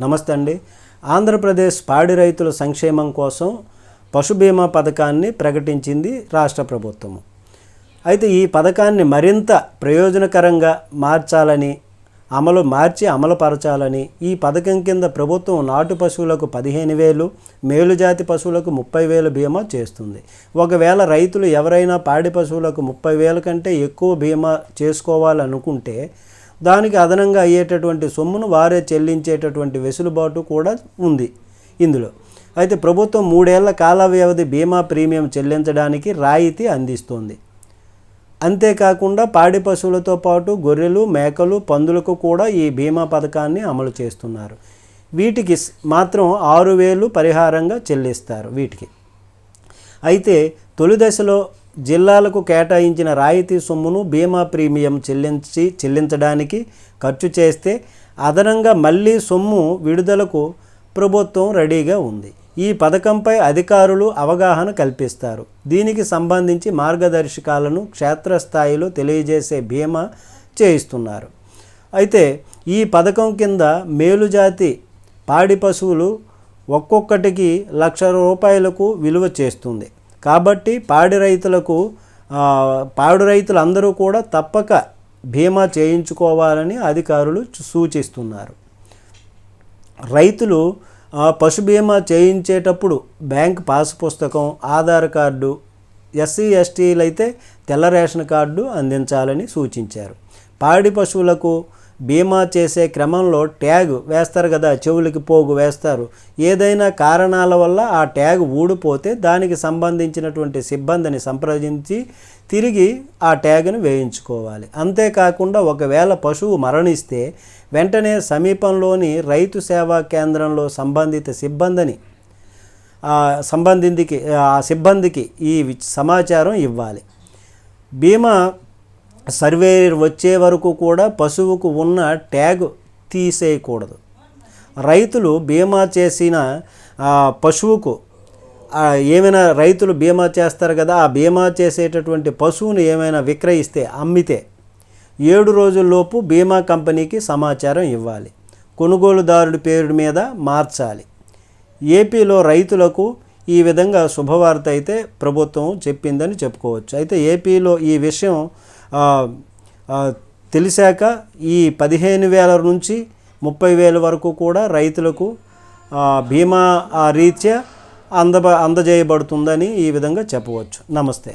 నమస్తే అండి. ఆంధ్రప్రదేశ్ పాడి రైతుల సంక్షేమం కోసం పశు బీమా పథకాన్ని ప్రకటించింది రాష్ట్ర ప్రభుత్వము అయితే ఈ పథకాన్ని మరింత ప్రయోజనకరంగా మార్చాలని అమలు మార్చి అమలుపరచాలని ఈ పథకం కింద ప్రభుత్వం నాటు పశువులకు పదిహేను వేలు మేలుజాతి పశువులకు ముప్పై వేలు బీమా చేస్తుంది. ఒకవేళ రైతులు ఎవరైనా పాడి పశువులకు ముప్పై వేల కంటే ఎక్కువ బీమా చేసుకోవాలనుకుంటే దానికి అదనంగా అయ్యేటటువంటి సొమ్మును వారే చెల్లించేటటువంటి వెసులుబాటు కూడా ఉంది ఇందులో. అయితే ప్రభుత్వం మూడేళ్ళ కాల వ్యవధి బీమా ప్రీమియం చెల్లించడానికి రాయితీ అందిస్తోంది. అంతేకాకుండా పాడి పశువులతో పాటు గొర్రెలు మేకలు పందులకు కూడా ఈ బీమా పథకాన్ని అమలు చేస్తున్నారు. వీటికి మాత్రం ఆరు వేలు పరిహారంగా చెల్లిస్తారు వీటికి. అయితే తొలి దశలో జిల్లాలకు కేటాయించిన రాయితీ సొమ్మును బీమా ప్రీమియం చెల్లించి చెల్లించడానికి ఖర్చు చేస్తే అదనంగా మళ్ళీ సొమ్ము విడుదలకు ప్రభుత్వం రెడీగా ఉంది. ఈ పథకంపై అధికారులు అవగాహన కల్పిస్తారు. దీనికి సంబంధించి మార్గదర్శకాలను క్షేత్రస్థాయిలో తెలియజేసే బీమా చేయిస్తున్నారు. అయితే ఈ పథకం కింద మేలుజాతి పాడి పశువులు ఒక్కొక్కటికి లక్ష రూపాయలకు విలువ చేస్తుంది. కాబట్టి పాడి రైతులకు పాడి రైతులందరూ కూడా తప్పక బీమా చేయించుకోవాలని అధికారులు సూచిస్తున్నారు. రైతులు పశు బీమా చేయించేటప్పుడు బ్యాంక్ పాస్ పుస్తకం ఆధార్ కార్డు ఎస్సీ ఎస్టీలు అయితే తెల్ల రేషన్ కార్డు అందించాలని సూచించారు. పాడి పశువులకు బీమా చేసే క్రమంలో ట్యాగ్ వేస్తారు కదా చెవులకి పోగు వేస్తారు. ఏదైనా కారణాల వల్ల ఆ ట్యాగ్ ఊడిపోతే దానికి సంబంధించినటువంటి సిబ్బందిని సంప్రదించి తిరిగి ఆ ట్యాగ్ను వేయించుకోవాలి. అంతేకాకుండా ఒకవేళ పశువు మరణిస్తే వెంటనే సమీపంలోని రైతు సేవా కేంద్రంలో సంబంధిత సిబ్బందిని సంబంధికి ఆ సిబ్బందికి ఈ వి- సమాచారం ఇవ్వాలి. బీమా సర్వేయర్ వచ్చే వరకు కూడా పశువుకు ఉన్న ట్యాగ్ తీసేయకూడదు. రైతులు బీమా చేసిన పశువుకు ఏమైనా రైతులు బీమా చేస్తారు కదా ఆ బీమా చేసేటటువంటి పశువును ఏమైనా విక్రయిస్తే అమ్మితే ఏడు రోజుల్లోపు బీమా కంపెనీకి సమాచారం ఇవ్వాలి. కొనుగోలుదారుడి పేరు మీద మార్చాలి. ఏపీలో రైతులకు ఈ విధంగా శుభవార్త అయితే ప్రభుత్వం చెప్పిందని చెప్పుకోవచ్చు. అయితే ఏపీలో ఈ విషయం తెలిసాక ఈ పదిహేను వేల నుంచి ముప్పై వేల వరకు కూడా రైతులకు బీమా రీత్యా అందబ అందజేయబడుతుందని ఈ విధంగా చెప్పవచ్చు. నమస్తే.